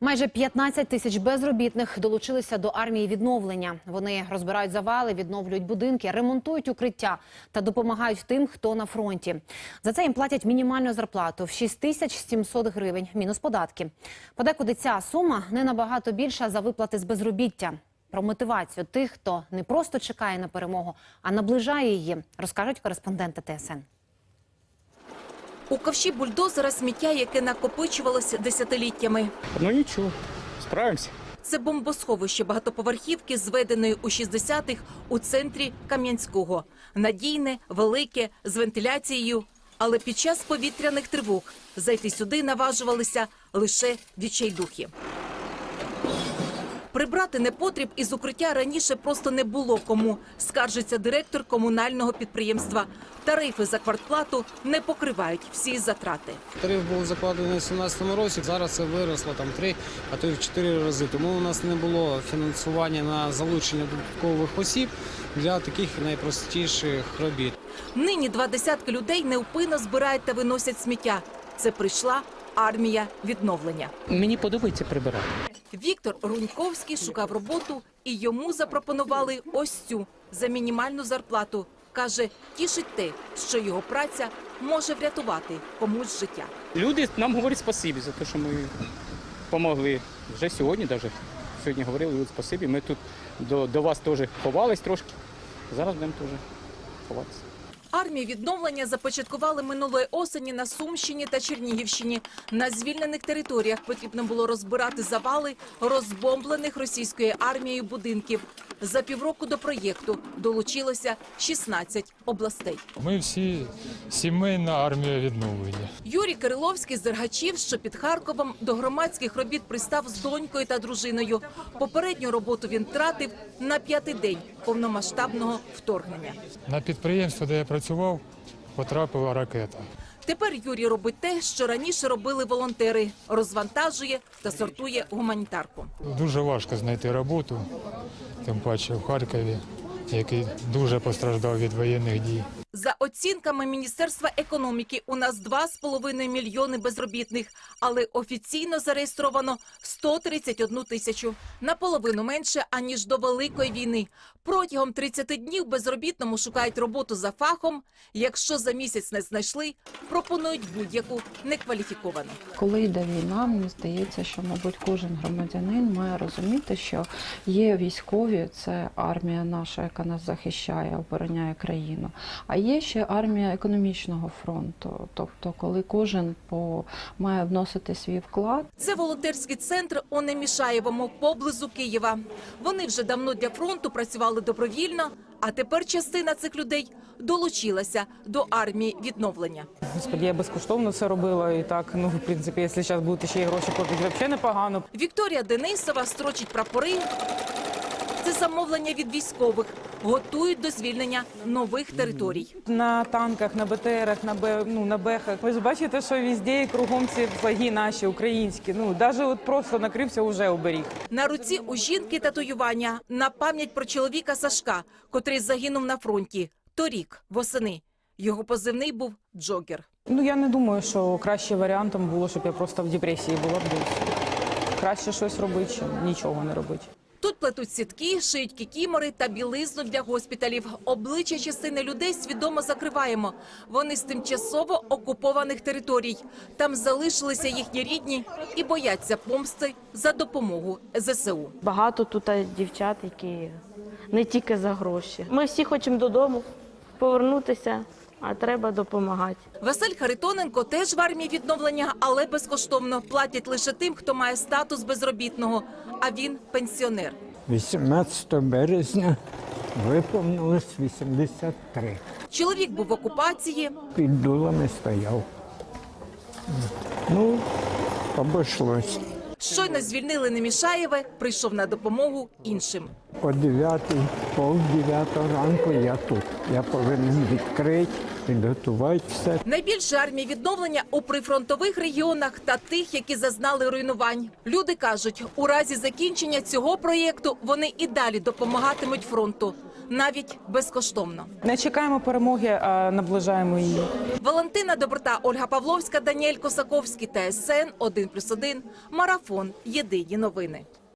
Майже 15 тисяч безробітних долучилися до армії відновлення. Вони розбирають завали, відновлюють будинки, ремонтують укриття та допомагають тим, хто на фронті. За це їм платять мінімальну зарплату в 6 тисяч 700 гривень, мінус податки. Подекуди ця сума не набагато більша за виплати з безробіття. Про мотивацію тих, хто не просто чекає на перемогу, а наближає її, розкажуть кореспонденти ТСН. У ковші бульдозера сміття, яке накопичувалося десятиліттями. Ну нічого, справимося. Це бомбосховище багатоповерхівки, зведеної у 60-х у центрі Кам'янського. Надійне, велике, з вентиляцією. Але під час повітряних тривог зайти сюди наважувалися лише відчайдухи. Прибрати непотріб із укриття раніше просто не було кому, скаржиться директор комунального підприємства. Тарифи за квартплату не покривають всі затрати. Тариф був закладений у 2017 році. Зараз це виросло там три, а то й в чотири рази. Тому у нас не було фінансування на залучення додаткових осіб для таких найпростіших робіт. Нині два десятки людей невпинно збирають та виносять сміття. Це прийшла армія відновлення. Мені подобається прибирати. Віктор Руньковський шукав роботу і йому запропонували ось цю за мінімальну зарплату. Каже, тішить те, що його праця може врятувати комусь життя. Люди нам говорять спасибі за те, що ми допомогли. Вже сьогодні, навіть сьогодні говорили люди спасибі. Ми тут до, до вас теж ховались трошки. Зараз будемо теж ховатися. Армію відновлення започаткували минулої осені на Сумщині та Чернігівщині. На звільнених територіях потрібно було розбирати завали розбомблених російською армією будинків. За півроку до проєкту долучилося 16 областей. Ми всі сімейна армія відновлення. Юрій Кириловський з Дергачів, що під Харковом, до громадських робіт пристав з донькою та дружиною. Попередню роботу він тратив на п'ятий день повномасштабного вторгнення. На підприємство, де я працював, потрапила ракета. Тепер Юрій робить те, що раніше робили волонтери: розвантажує та сортує гуманітарку. Дуже важко знайти роботу, тим паче в Харкові, який дуже постраждав від воєнних дій. За оцінками Міністерства економіки, у нас 2,5 мільйони безробітних, але офіційно зареєстровано 131 тисячу. Наполовину менше, аніж до Великої війни. Протягом 30 днів безробітному шукають роботу за фахом. Якщо за місяць не знайшли, пропонують будь-яку некваліфіковану. Коли йде війна, мені здається, що, мабуть, кожен громадянин має розуміти, що є військові, це армія наша, яка нас захищає, обороняє країну. А є ще армія економічного фронту. Тобто, коли кожен по має вносити свій вклад, Це волонтерський центр у Немішаєвому поблизу Києва. Вони вже давно для фронту працювали добровільно, а тепер частина цих людей долучилася до армії відновлення. Господи, я безкоштовно це робила і так. Ну, в принципі, якщо зараз будуть ще й гроші платити, взагалі непогано. Вікторія Денисова строчить прапори. Це замовлення від військових. Готують до звільнення нових територій. На танках, на БТРах, на Б, ну, на бехах. Ви ж бачите, що везде і кругом ці флаги наші, українські. Ну, навіть от просто накрився уже оберіг. На руці у жінки татуювання на пам'ять про чоловіка Сашка, котрий загинув на фронті торік, восени. Його позивний був Джокер. Ну, я не думаю, що кращим варіантом було, щоб я просто в депресії була б десь. Краще щось робити, чим нічого не робити. Тут плетуть сітки, шиють кікімори та білизну для госпіталів. Обличчя частини людей свідомо закриваємо. Вони з тимчасово окупованих територій. Там залишилися їхні рідні і бояться помсти за допомогу ЗСУ. Багато тут дівчат, які не тільки за гроші. Ми всі хочемо додому повернутися, а треба допомагати. Василь Харитоненко теж в армії відновлення, але безкоштовно платять лише тим, хто має статус безробітного. А він пенсіонер. 18 березня виповнилось 83. Чоловік був в окупації. Під дулами стояв. Ну, обійшлось. Щойно звільнили Немішаєве, прийшов на допомогу іншим. О 9, пол 9 ранку я тут. Я повинен відкрити, підготувати все. Найбільше армії відновлення у прифронтових регіонах та тих, які зазнали руйнувань. Люди кажуть, у разі закінчення цього проєкту вони і далі допомагатимуть фронту. Навіть безкоштовно. Не чекаємо перемоги, а наближаємо її. Валентина Доброта, Ольга Павловська, Даніель Косаковський, ТСН 1+,1, Марафон. Єдині новини.